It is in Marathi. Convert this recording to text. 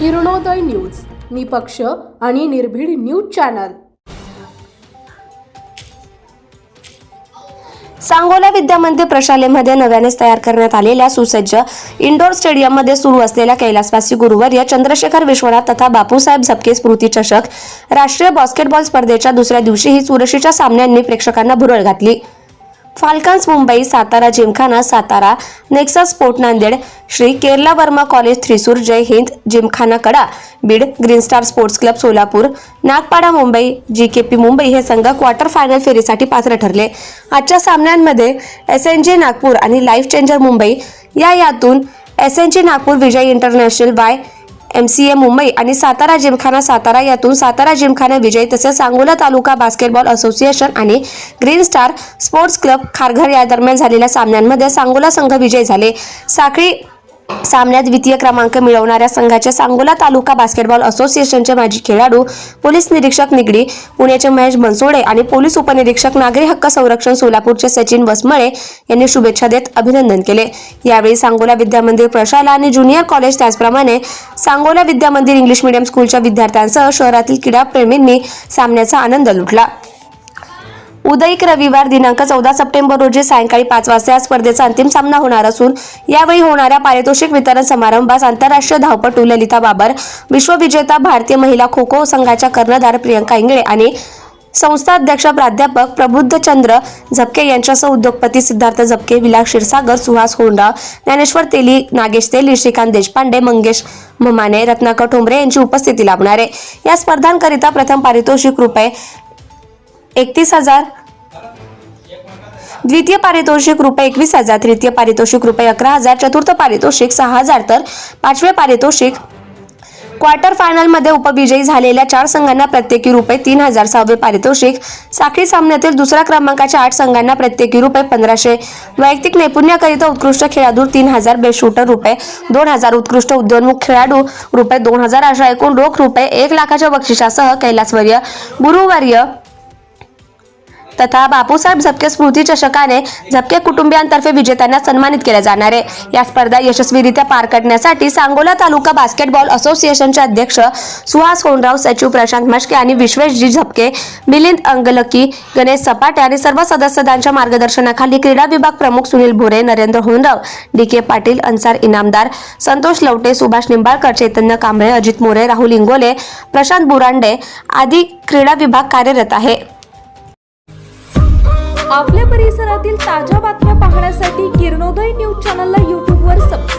किरणोदय न्यूज निपक्ष आणि निर्भीड न्यूज चॅनल. सांगोला विद्यामंदिर प्रशालेमध्ये नव्यानेच तयार करण्यात आलेल्या सुसज्ज इंडोर स्टेडियममध्ये सुरू असलेल्या कैलासवासी गुरुवर्य चंद्रशेखर विश्वनाथ तथा बापूसाहेब झपके स्मृती चषक राष्ट्रीय बास्केटबॉल स्पर्धेच्या दुसऱ्या दिवशीही चुरशीच्या सामन्यांनी प्रेक्षकांना भुरळ घातली. Falcons Mumbai Satara gymkhana Satara Nexa sport Nanded Shri Kerala Varma college Thrissur Jai Hind gymkhana Kada Beed green star sports club Solapur Nagpada Mumbai G K P Mumbai हे संघ क्वार्टर फायनल फेरीसाठी पात्र ठरले. आजच्या सामन्यांमध्ये एस एन जी नागपूर आणि लाईफ चेंजर मुंबई या यातून S N G Nagpur Vijay international Y M C A Mumbai आणि सातारा जिमखाना सातारा यातून सातारा जिमखाना विजय तसेच सांगोला तालुका बास्केटबॉल असोसिएशन आणि green star sports club Kharghar या दरम्यान झालेल्या सामन्यांमध्ये सांगोला संघ विजयी झाले. साखळी सामन्यात द्वितीय क्रमांक मिळवणाऱ्या संघाचे सांगोला तालुका बास्केटबॉल असोसिएशनचे माजी खेळाडू पोलीस निरीक्षक निगडी पुण्याचे महेश बनसोडे आणि पोलीस उपनिरीक्षक नागरी हक्क संरक्षण सोलापूरचे सचिन वसमळे यांनी शुभेच्छा देत अभिनंदन केले. यावेळी सांगोला विद्यामंदिर प्रशाला आणि ज्युनियर कॉलेज त्याचप्रमाणे सांगोला विद्यामंदिर इंग्लिश मीडियम स्कूलच्या विद्यार्थ्यांसह शहरातील क्रीडाप्रेमींनी सामन्याचा आनंद लुटला. उदयिक रविवार दिनांक चौदा सप्टेंबर रोजी सायंकाळी पाच वाजता या स्पर्धेचा अंतिम सामना होणार असून यावेळी होणाऱ्या पारितोषिक वितरण समारंभास आंतरराष्ट्रीय धावपटू ललिता बाबर विश्वविजेता भारतीय महिला खो खो संघाच्या कर्णधार प्रियंका इंगळे आणि संस्था अध्यक्ष प्राध्यापक प्रबुद्धचंद्र झपके यांच्यासह उद्योगपती सिद्धार्थ झपके विलास क्षीरसागर सुहास होंडा ज्ञानेश्वर तेली नागेश तेली श्रीकांत देशपांडे मंगेश ममाने रत्नाकर ठोंबरे यांची उपस्थिती लाभणार. आहे या स्पर्धांकरिता प्रथम पारितोषिक रुपये एकतीस हजार. द्वितीय पारितोषिक रुपये एकवीस हजार तृतीय पारितोषिक रुपये अकरा हजार चतुर्थ पारितोषिक सहा हजार तर पाचवे पारितोषिक क्वार्टर फायनलमध्ये उपविजयी झालेल्या चार संघांना प्रत्येकी रुपये तीन हजार सहावे पारितोषिक. साखळी सामन्यातील दुसऱ्या क्रमांकाच्या आठ संघांना प्रत्येकी रुपये पंधराशे. वैयक्तिक नैपुण्याकरिता उत्कृष्ट खेळाडू तीन हजार बेस्ट शूटर रुपये दोन हजार उत्कृष्ट उद्योन्मुख खेळाडू रुपये दोन हजार अशा एकूण रोख रुपये एक लाखाच्या बक्षिसासह कैलासवर्य गुरुवर्य तथा बापूसाहेब झपके स्मृती चषकाने झपके कुटुंबियांतर्फे विजेत्यांना सन्मानित केले जाणार आहे. या स्पर्धा यशस्वीरित्या पार करण्यासाठी सांगोला तालुका बास्केटबॉल असोसिएशनचे अध्यक्ष सुहास होनराव सचिव प्रशांत मश्के आणि विश्वेशजी झपके मिलिंद अंगलकी गणेश सपाटे आणि सर्व सदस्यांच्या मार्गदर्शनाखाली क्रीडा विभाग प्रमुख सुनील भोरे नरेंद्र होनराव डी के पाटील अन्सार इनामदार संतोष लवटे सुभाष निंबाळकर चैतन्य कांबळे अजित मोरे राहुल इंगोले प्रशांत बुरांडे आदी क्रीडा विभाग कार्यरत आहे. आपल्या परिसरातील ताज्या बातम्या पाहण्यासाठी किरणोदय न्यूज चॅनलला यूट्यूबवर सबस्क्राईब